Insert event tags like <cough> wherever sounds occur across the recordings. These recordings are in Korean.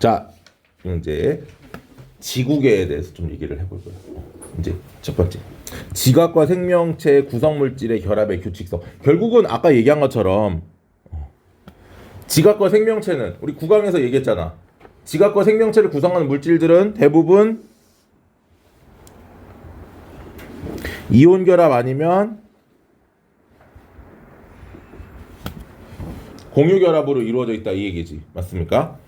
자, 이제 지구계에 대해서 좀 얘기를 해볼 거예요. 이제 첫 번째, 지각과 생명체 구성 물질의 결합의 규칙성. 결국은 아까 얘기한 것처럼 어, 지각과 생명체는 우리 구강에서 얘기했잖아. 지각과 생명체를 구성하는 물질들은 대부분 이온 결합 아니면 공유 결합으로 이루어져 있다 이 얘기지 맞습니까?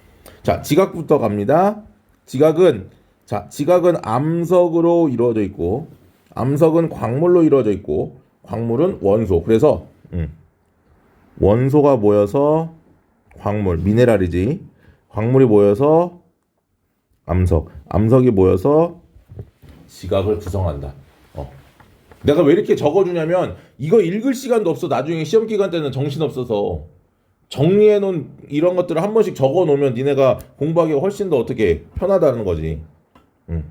자 지각부터 갑니다. 지각은 자 지각은 암석으로 이루어져 있고 암석은 광물로 이루어져 있고 광물은 원소 그래서 음, 원소가 모여서 광물 미네랄이지 광물이 모여서 암석 암석이 모여서 지각을 구성한다. 어. 내가 왜 이렇게 적어주냐면 이거 읽을 시간도 없어 나중에 시험 기간 때는 정신 없어서 정리해 놓은 이런 것들을 한 번씩 적어 놓으면 니네가 공부하기가 훨씬 더 어떻게 편하다는 거지. 음.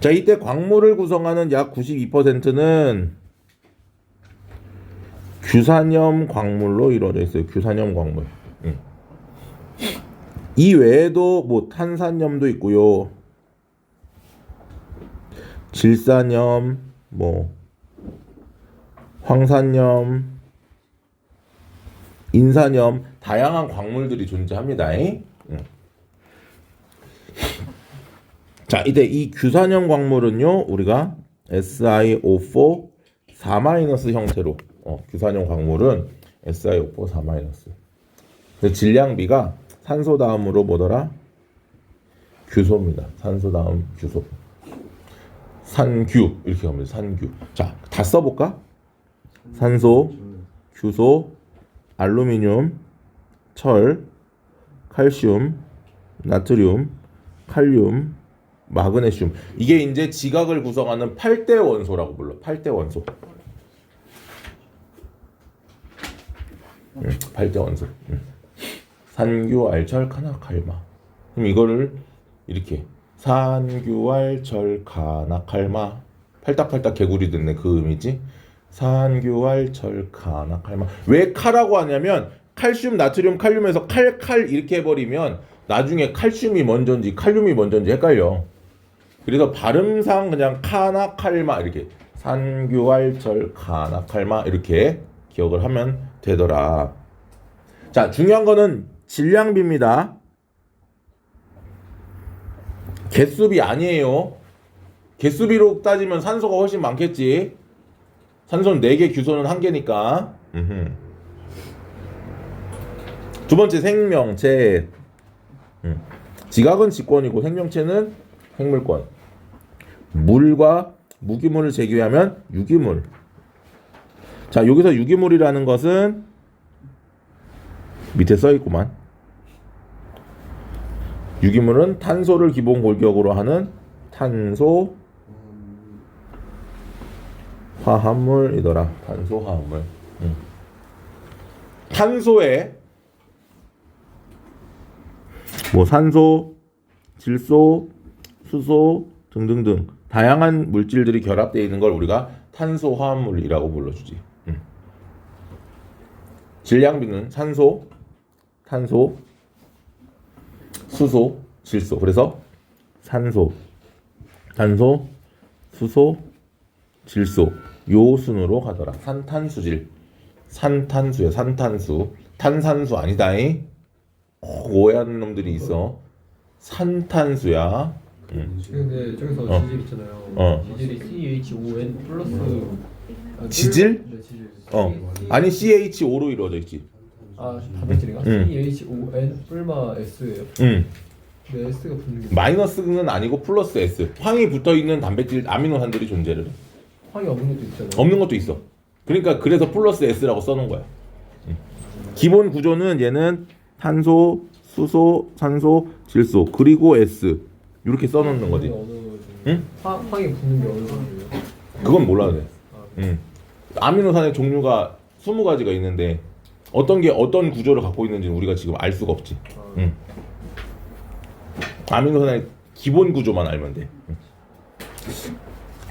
자, 이때 광물을 구성하는 약 92%는 규산염 광물로 이루어져 있어요. 규산염 광물. 음. 이 외에도 뭐 탄산염도 있고요. 질산염, 뭐 황산염, 인산염 다양한 광물들이 존재합니다. 응. 자, 이때 이 규산염 광물은요, 우리가 SiO4 4- 형태로 어, 규산염 광물은 SiO4 4-. 그래서 질량비가 산소 다음으로 뭐더라? 규소입니다. 산소 다음 규소. 산규 이렇게 합니다. 산규. 자, 다 써볼까? 산소, 규소, 알루미늄, 철, 칼슘, 나트륨, 칼륨, 마그네슘. 이게 이제 지각을 구성하는 8대 원소라고 불러. 8대 원소. 응, 8대 원소. 응. 산규, 알철, 카나, 칼마. 그럼 이거를 이렇게 산규, 알철, 카나, 칼마. 팔딱팔딱 개구리 듣네 그 의미지. 산규, 알철, 카나, 칼마. 왜 카라고 하냐면 칼슘, 나트륨, 칼륨에서 칼, 칼 이렇게 해버리면 나중에 칼슘이 먼저인지 칼륨이 먼저인지 헷갈려. 그래서 발음상 그냥 카나, 칼마 이렇게 산규, 알철, 카나, 칼마 이렇게 기억을 하면 되더라. 자, 중요한 거는 질량비입니다. 개수비 아니에요. 개수비로 따지면 산소가 훨씬 많겠지. 산소는 4개, 규소는 1개니까. 두 번째 생명체. 음. 지각은 직권이고 생명체는 생물권. 물과 무기물을 제외하면 유기물. 자, 여기서 유기물이라는 것은 밑에 써 있구만. 유기물은 탄소를 기본 골격으로 하는 탄소 화합물이더라. 탄소 화합물. 음. 탄소에 뭐 산소, 질소, 수소 등등등 다양한 물질들이 결합되어 있는 걸 우리가 탄소 화합물이라고 불러주지. 음. 질량비는 산소, 탄소, 수소, 질소. 그래서 산소, 탄소, 수소, 질소 요 순으로 가더라. 산탄수질. 산탄수야. 산탄수. 탄산수 아니다잉. 꼭 오해하는 놈들이 있어. 산탄수야. 음. 근데 저기서 어. 지질 있잖아요. 어. 지질이 CHON 플러스 아, 지질? 네, 지질. 어. 아니 CH5로 이루어져 있지. 아, 단백질인가? 음. CHON 뿔마 S예요. 음. 근데 S가 붙는 게 마이너스는 아니고 플러스 S. 황이 붙어 있는 단백질 아미노산들이 존재를 해. 황이 없는 것도 있잖아요. 없는 것도 있어. 그러니까 그래서 플러스 S라고 써놓은 거야. 음. 기본 구조는 얘는 탄소, 수소, 산소, 질소 그리고 S 이렇게 써놓는 거지. 응? 황, 황이 붙는 게 어느 정도예요? 그건 몰라도 돼. 아, 음. 아미노산의 종류가 20가지가 있는데 어떤 게 어떤 구조를 갖고 있는지는 우리가 지금 알 수가 없지. 아, 음. 아미노산의 기본 구조만 알면 돼. 음.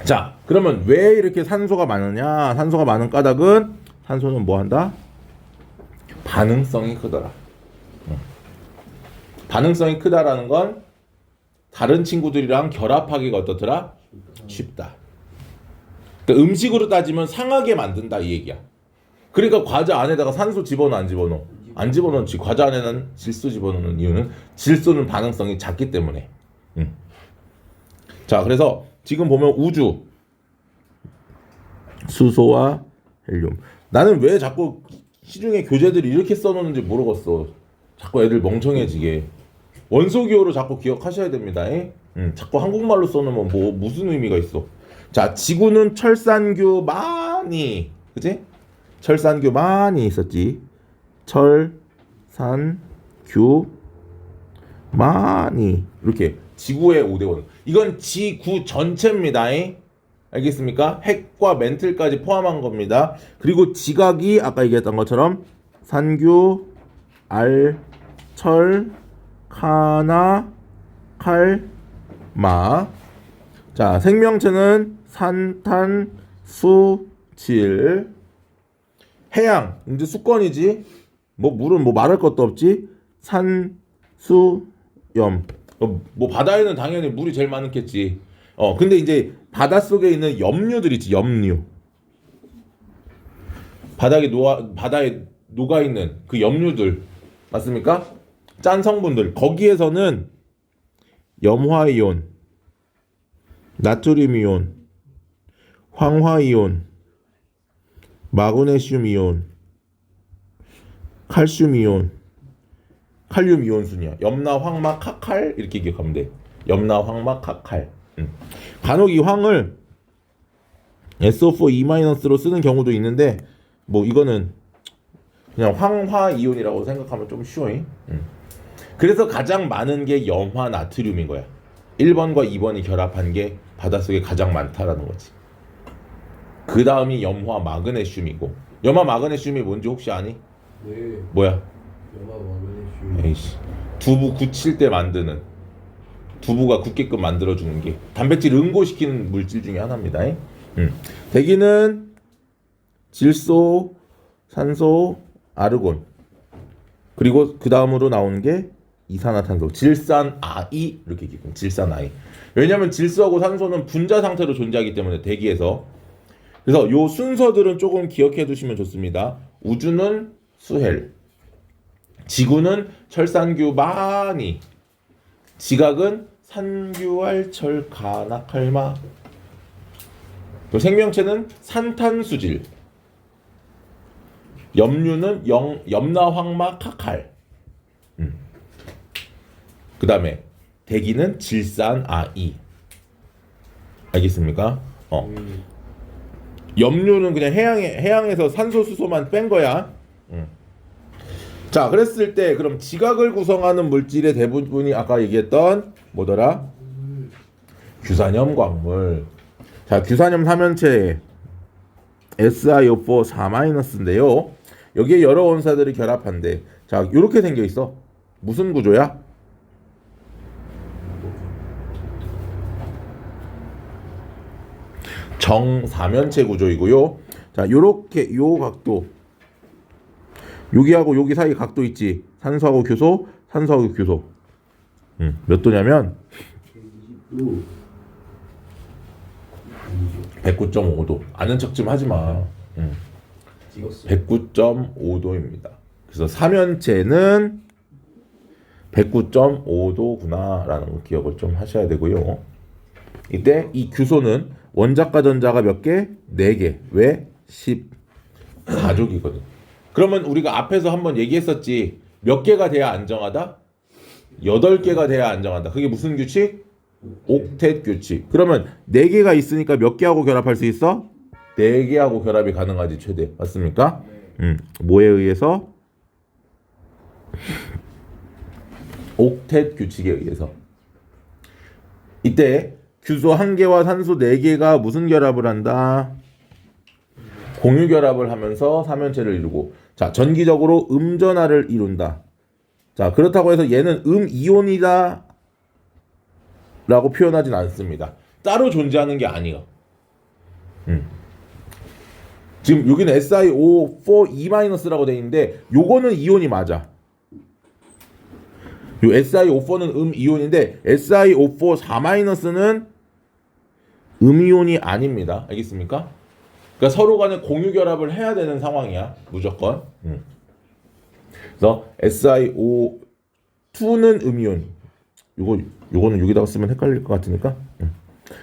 자, 그러면 왜 이렇게 산소가 많으냐? 산소가 많은 까닭은 산소는 뭐 한다? 반응성이 크더라. 음. 반응성이 크다라는 건 다른 친구들이랑 결합하기가 어떻더라? 쉽다. 그러니까 음식으로 따지면 상하게 만든다 이 얘기야. 그러니까 과자 안에다가 산소 집어넣어 안 집어넣어? 안 집어넣지. 과자 안에는 질소 집어넣는 이유는 질소는 반응성이 작기 때문에. 음. 자, 그래서 지금 보면 우주 수소와 헬륨. 나는 왜 자꾸 시중에 교재들이 이렇게 써놓는지 모르겠어. 자꾸 애들 멍청해지게. 원소 기호로 자꾸 기억하셔야 됩니다. 에? 음, 자꾸 한국말로 써놓으면 뭐 무슨 의미가 있어? 자, 지구는 철산규 많이, 그지? 철산규 많이 있었지. 철산규 많이 이렇게 지구의 5대5 이건 지구 전체입니다. 잉? 알겠습니까? 핵과 멘틀까지 포함한 겁니다. 그리고 지각이 아까 얘기했던 것처럼 산규, 알, 철, 카나, 칼, 마. 자, 생명체는 산 탄, 수, 질. 해양, 이제 수권이지. 뭐 물은 뭐 말할 것도 없지. 산, 수, 염. 어, 뭐 바다에는 당연히 물이 제일 많겠지. 어, 근데 이제 바닷속에 있는 염류들 있지, 염류. 바닥에 녹아 바다에 녹아 있는 그 염류들 맞습니까? 짠 성분들 거기에서는 염화 이온, 나트륨 이온, 황화 이온, 마그네슘 이온, 칼슘 이온, 칼륨 이온 순이야. 염나, 황마, 카칼 이렇게 기억하면 돼. 염나, 황마, 카칼. 음. 간혹 이 황을 SO4 E-로 쓰는 경우도 있는데 뭐 이거는 그냥 황화 이온이라고 생각하면 좀 쉬워. 음. 그래서 가장 많은 게 염화 나트륨인 거야. 1번과 2번이 결합한 게 바닷속에 가장 많다라는 거지. 그 다음이 염화 마그네슘이고 염화 마그네슘이 뭔지 혹시 아니? 네. 뭐야? 에이씨 두부 굳힐 때 만드는 두부가 굳게끔 만들어주는 게 단백질 응고시키는 물질 중에 하나입니다. 음. 대기는 질소, 산소, 아르곤 그리고 그 다음으로 나오는 게 이산화탄소, 질산아이 이렇게 기억 질산아이. 왜냐하면 질소하고 산소는 분자 상태로 존재하기 때문에 대기에서 그래서 요 순서들은 조금 기억해 두시면 좋습니다. 우주는 수헬, 지구는 철산규 많이, 지각은 산규알철 가나칼마, 또 생명체는 산탄수질, 염류는 영, 염나황마 카칼, 음. 그 다음에 대기는 질산아이. 알겠습니까? 어. 음. 염류는 그냥 해양에 해양에서 산소 수소만 뺀 거야. 음. 자, 그랬을 때 그럼 지각을 구성하는 물질의 대부분이 아까 얘기했던 뭐더라? 규산염 광물. 자, 규산염 삼연체 SiO4 4-인데요. 여기에 여러 원사들이 결합한대. 자, 이렇게 생겨 있어. 무슨 구조야? 정사면체 구조이고요. 자, 요렇게 요 각도 여기하고 여기 사이 각도 있지. 산소하고 교소, 산소하고 교소. 음, 몇 도냐면 109.5도. 아는 척 좀 하지 마. 음, 찍었어. 109.5도입니다. 그래서 사면체는 109.5도구나라는 거 기억을 좀 하셔야 되고요. 이때 이 규소는 원자과 전자가 몇 개? 4개. 왜? 14족이거든. 그러면 우리가 앞에서 한번 얘기했었지. 몇 개가 돼야 안정하다? 8개가 돼야 안정하다. 그게 무슨 규칙? 옥텟 규칙. 그러면 4개가 있으니까 몇 개하고 결합할 수 있어? 4개하고 결합이 가능하지 최대. 맞습니까? 음. 뭐에 의해서? 옥텟 규칙에 의해서. 이때 규소 한 개와 산소 네 개가 무슨 결합을 한다? 공유 결합을 하면서 삼연체를 이루고 자 전기적으로 음전하를 이룬다. 자 그렇다고 해서 얘는 음 이온이다 라고 표현하진 않습니다. 따로 존재하는 게 아니야. 음. 지금 여기는 SiO4 E-라고 돼 있는데 요거는 이온이 맞아. 요 SiO4는 음 이온인데 SiO4 4-는 음 이온이 아닙니다. 알겠습니까? 그러니까 서로 간에 공유 결합을 해야 되는 상황이야. 무조건. 음. 그래서 SiO2는 음 이온. 요거 요거는 여기다가 쓰면 헷갈릴 것 같으니까. 음.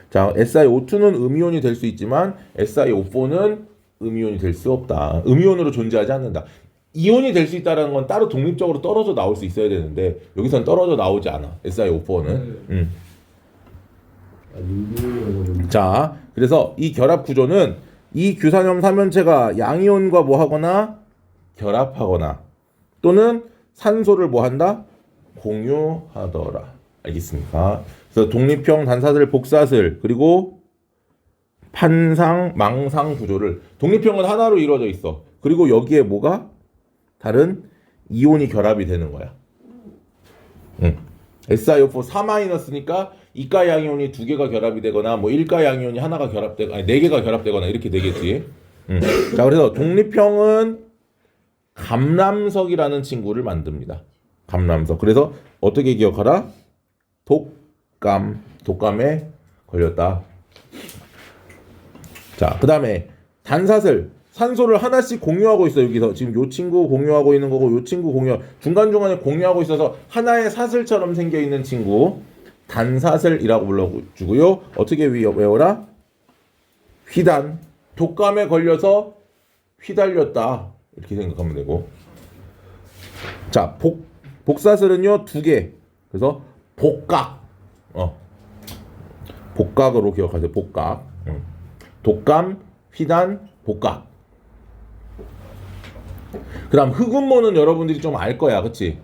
자, SiO2는 음 이온이 될 수 있지만 SiO4는 음 이온이 될 수 없다. 음 이온으로 존재하지 않는다. 이온이 될 수 있다는 건 따로 독립적으로 떨어져 나올 수 있어야 되는데 여기선 떨어져 나오지 않아. SiO4는. 음. 아 자, 그래서 이 결합 구조는 이 규산염 삼연체가 양이온과 뭐 하거나 결합하거나 또는 산소를 뭐 한다? 공유하더라. 알겠습니까? 그래서 독립형 단사슬 복사슬 그리고 판상 망상 구조를 독립형은 하나로 이루어져 있어. 그리고 여기에 뭐가 다른 이온이 결합이 되는 거야. 응. SiO4 4-니까 이가 양이온이 두 개가 결합이 되거나 뭐 일가 양이온이 하나가 결합되고 아니 네 개가 결합되거나 이렇게 되겠지. 음. 자 그래서 독립형은 감람석이라는 친구를 만듭니다. 감람석. 그래서 어떻게 기억하라? 독감. 독감에 걸렸다. 자 그 다음에 단사슬. 산소를 하나씩 공유하고 있어 여기서. 지금 요 친구 공유하고 있는 거고 요 친구 공유 중간 중간에 공유하고 있어서 하나의 사슬처럼 생겨 있는 친구. 단사슬이라고 불러주고요. 어떻게 위- 외워라? 휘단. 독감에 걸려서 휘달렸다. 이렇게 생각하면 되고. 자 복 복사슬은요 두 개. 그래서 복각. 어. 복각으로 기억하세요. 복각. 음. 독감 휘단 복각 그다음 흑운모는 여러분들이 좀 알 거야, 그치?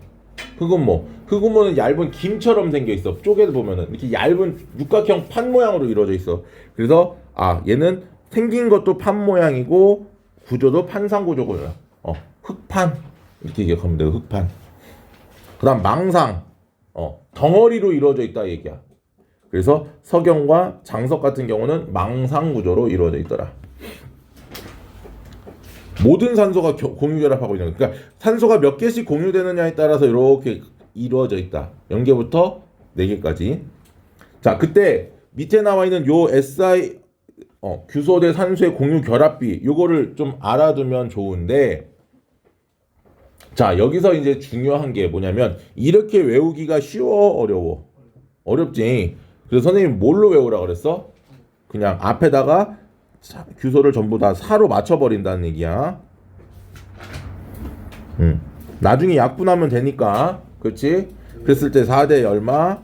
흑운모. 흑운모는 얇은 김처럼 생겨 있어. 쪼개서 보면은 이렇게 얇은 육각형 판 모양으로 이루어져 있어. 그래서 아 얘는 생긴 것도 판 모양이고 구조도 판상 구조고요. 어 흑판 이렇게 기억하면 돼요. 흑판. 그다음 망상. 어 덩어리로 이루어져 있다 얘기야. 그래서 석영과 장석 같은 경우는 망상 구조로 이루어져 있더라. 모든 산소가 겨- 공유 결합하고 있는 거야. 그러니까 산소가 몇 개씩 공유되느냐에 따라서 이렇게 이루어져 있다. 0개부터 4개까지. 자, 그때 밑에 나와 있는 요 SI 어, 규소대 산소의 공유 결합비 요거를 좀 알아두면 좋은데 자, 여기서 이제 중요한 게 뭐냐면 이렇게 외우기가 쉬워 어려워. 어렵지. 그래서 선생님 뭘로 외우라 그랬어? 그냥 앞에다가 사- 규소를 전부 다 4로 맞춰버린다는 얘기야. 음. 나중에 약분하면 되니까. 그렇지? 그랬을 때 4대 얼마?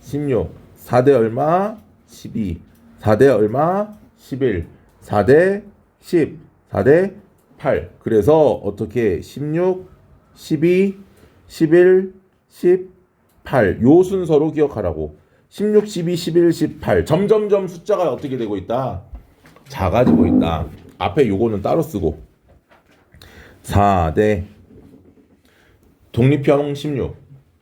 16. 4대 얼마? 12. 4대 얼마? 11. 4대 10. 4대 8. 그래서 어떻게 16, 12, 11, 18. 요 순서로 기억하라고. 16, 12, 11, 18. 점점점 숫자가 어떻게 되고 있다? 작아지고 있다. 앞에 요거는 따로 쓰고. 4대 독립형 16,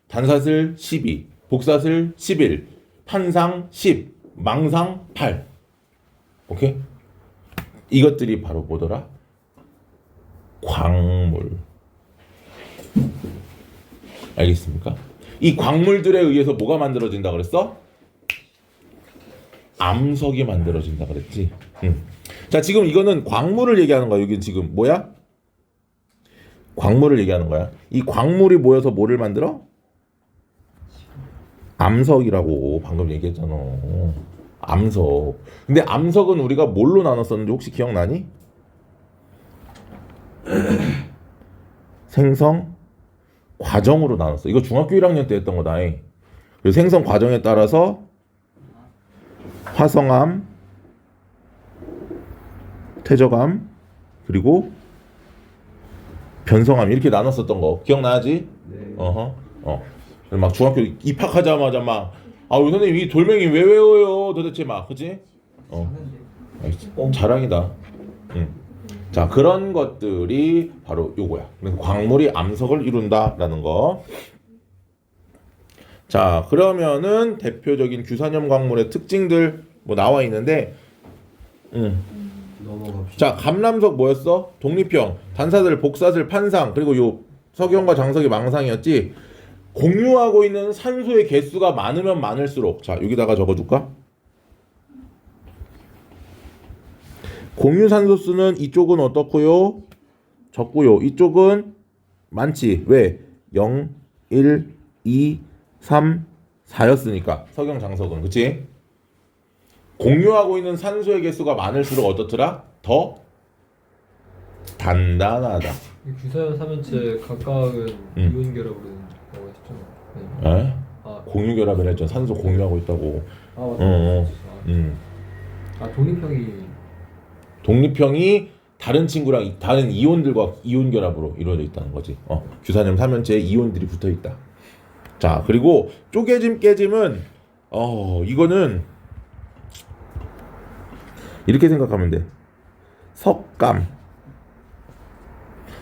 단사슬 12, 복사슬 11, 판상 10, 망상 8. 오케이? 이것들이 바로 뭐더라? 광물. 알겠습니까? 이 광물들에 의해서 뭐가 만들어진다 그랬어? 암석이 만들어진다 그랬지. 음. 자, 지금 이거는 광물을 얘기하는 거야. 여기 지금 뭐야? 광물을 얘기하는 거야. 이 광물이 모여서 뭐를 만들어? 암석이라고 방금 얘기했잖아. 암석. 근데 암석은 우리가 뭘로 나눴었는지 혹시 기억나니? 생성 과정으로 나눴어. 이거 중학교 1학년 때 했던 거다. 그 생성 과정에 따라서 화성암, 퇴적암, 그리고 변성암 이렇게 나눴었던 거 기억나지? 네 어허. 어. 막 중학교 입학하자마자 막 아, 우리 선생님 이 돌멩이 왜 외워요? 도대체 막 그지? 어. 알겠지? 자랑이다. 응. 자 그런 것들이 바로 요거야. 그래서 광물이 암석을 이룬다라는 거. 자 그러면은 대표적인 규산염 광물의 특징들 뭐 나와 있는데, 음. 자 감람석 뭐였어? 독립형, 단사슬, 복사슬, 판상 그리고 요 석영과 장석이 망상이었지. 공유하고 있는 산소의 개수가 많으면 많을수록 자 여기다가 적어 줄까? 공유 산소 수는 이쪽은 어떻고요? 적고요. 이쪽은 많지. 왜? 0, 1, 2, 3, 4였으니까 석영 장석은 그치? 공유하고 있는 산소의 개수가 많을수록 어떻더라? 더 단단하다. 이 규사연 삼연체 각각은 음. 이온 된다고 했잖아요. 네. 에? 아, 공유 결합을 했죠. 산소 공유하고 있다고. 아 어, 맞다. 어. 아, 음. 아 독립형이 독립형이 다른 친구랑 이- 다른 이온들과 이온 결합으로 이루어져 있다는 거지. 어, 규산염 삼연체에 이온들이 붙어 있다. 자, 그리고 쪼개짐 깨짐은 어, 이거는 이렇게 생각하면 돼. 석감.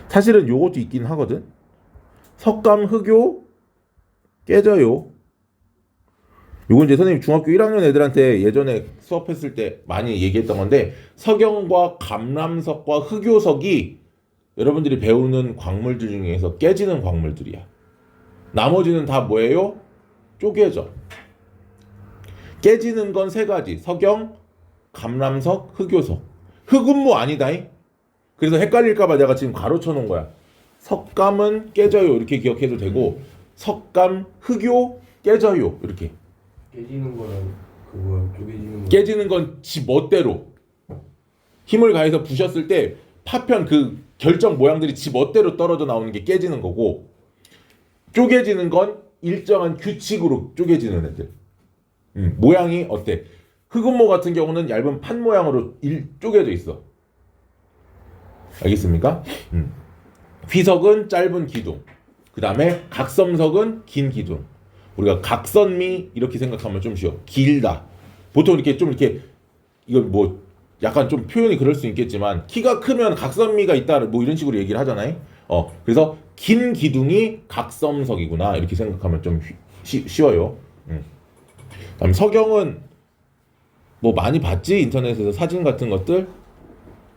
사실은 요것도 있긴 하거든. 석감 흑요 깨져요. 요건 이제 선생님 중학교 1학년 애들한테 예전에 수업했을 때 많이 얘기했던 건데 석영과 감람석과 흑요석이 여러분들이 배우는 광물들 중에서 깨지는 광물들이야. 나머지는 다 뭐예요? 쪼개져. 깨지는 건 세 가지. 석영, 감람석, 흑요석. 흑은 뭐 아니다잉. 그래서 헷갈릴까봐 내가 지금 가로쳐 놓은 거야. 석감은 깨져요. 이렇게 기억해도 되고 석감, 흑요 깨져요. 이렇게. 깨지는 거랑 그거 쪼개지는 거. 깨지는 건 지 멋대로 힘을 가해서 부셨을 때 파편 그 결정 모양들이 지 멋대로 떨어져 나오는 게 깨지는 거고 쪼개지는 건 일정한 규칙으로 쪼개지는 애들. 음, 모양이 어때? 흑음모 같은 경우는 얇은 판 모양으로 일, 쪼개져 있어. 알겠습니까? 음. 휘석은 짧은 기둥. 그 다음에 각섬석은 긴 기둥. 우리가 각선미 이렇게 생각하면 좀 쉬워. 길다. 보통 이렇게 좀 이렇게 이거 뭐 약간 좀 표현이 그럴 수 있겠지만 키가 크면 각선미가 있다 뭐 이런 식으로 얘기를 하잖아요. 어 그래서 긴 기둥이 각섬석이구나 이렇게 생각하면 좀 쉬, 쉬워요. 음. 그다음 서경은 뭐 많이 봤지 인터넷에서 사진 같은 것들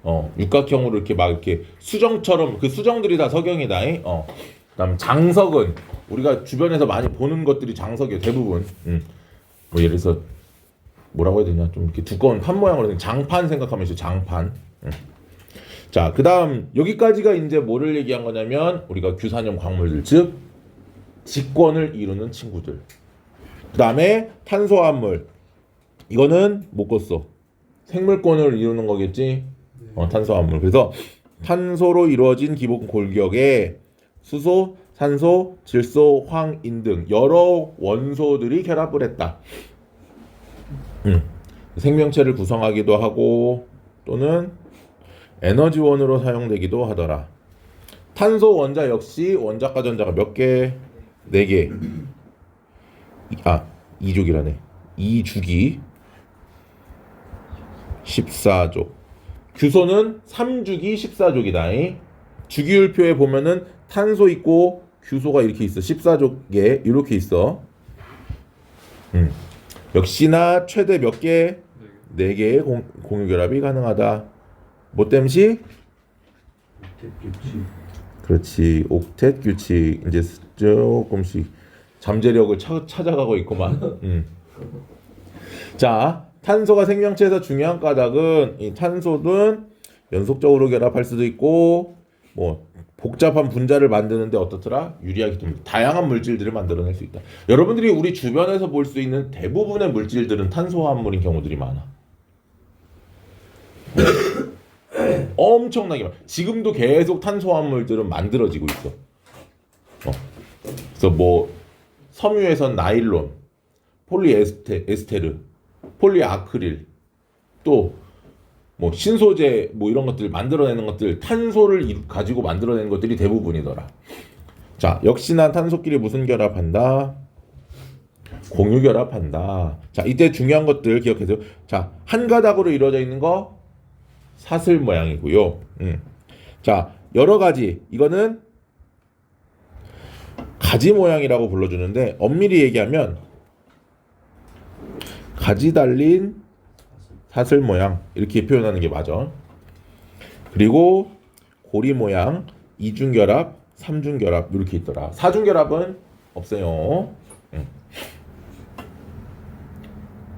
어 육각형으로 이렇게 막 이렇게 수정처럼 그 수정들이 다 서경이다. 어 그다음 장석은 우리가 주변에서 많이 보는 것들이 장석이에요 대부분. 음. 뭐 예를 들어서 뭐라고 해야 되냐 좀 이렇게 두꺼운 판 모양으로 된 장판 생각하면 있어 장판 응. 자 그 다음 여기까지가 이제 뭐를 얘기한 거냐면 우리가 규산염 광물들 즉 직권을 이루는 친구들. 그 다음에 탄소화합물. 이거는 못 껐어. 생물권을 이루는 거겠지? 어, 탄소화합물. 그래서 탄소로 이루어진 기본 골격에 수소 산소 질소 황인 등 여러 원소들이 결합을 했다. 음. 생명체를 구성하기도 하고 또는 에너지원으로 사용되기도 하더라. 탄소 원자 역시 원자과 전자가 몇 개? 네 개. 아, 2족이라네. 2주기 14족. 규소는 3주기 14족이다. 주기율표에 보면은 탄소 있고 규소가 이렇게 있어. 14족에 이렇게 있어. 음. 역시나 최대 몇 개? 네. 4개의 공, 공유 결합이 가능하다. 뭐 땜시? 대규칙. 그렇지. 옥텟 규칙. 이제 조금씩 잠재력을 차, 찾아가고 있구만. <laughs> 음. 자, 탄소가 생명체에서 중요한 까닭은 이 탄소는 연속적으로 결합할 수도 있고 뭐 복잡한 분자를 만드는데 어떻더라? 유리하기 때문에 다양한 물질들을 만들어낼 수 있다. 여러분들이 우리 주변에서 볼 수 있는 대부분의 물질들은 탄소화합물인 경우들이 많아. <laughs> 엄청나게 많아. 지금도 계속 탄소화합물들은 만들어지고 있어. 어. 그래서 뭐 섬유에선 나일론, 폴리에스테르, 폴리아크릴, 또 뭐 신소재 뭐 이런 것들 만들어내는 것들 탄소를 이- 가지고 만들어내는 것들이 대부분이더라. 자, 역시나 탄소끼리 무슨 결합한다? 공유 결합한다. 자, 이때 중요한 것들 기억해세요. 자, 한 가닥으로 이루어져 있는 거 사슬 모양이고요. 음. 자, 여러 가지 이거는 가지 모양이라고 불러주는데 엄밀히 얘기하면 가지 달린 사슬 모양 이렇게 표현하는 게 맞아. 그리고 고리 모양 이중 결합, 삼중 결합 이렇게 있더라. 사중 결합은 없어요. 음.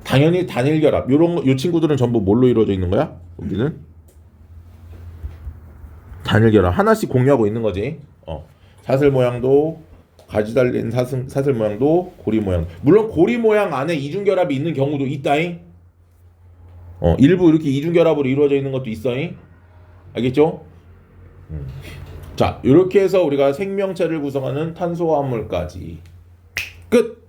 당연히 단일 결합. 요런 거- 요 친구들은 전부 뭘로 이루어져 있는 거야? 여기는 단일 결합 하나씩 공유하고 있는 거지. 어. 사슬 모양도 가지 달린 사슬, 사슬 모양도 고리 모양. 물론 고리 모양 안에 이중 결합이 있는 경우도 있다잉. 어, 일부 이렇게 이중 결합으로 이루어져 있는 것도 있어잉. 알겠죠? 음. 자, 이렇게 해서 우리가 생명체를 구성하는 탄소화합물까지 끝.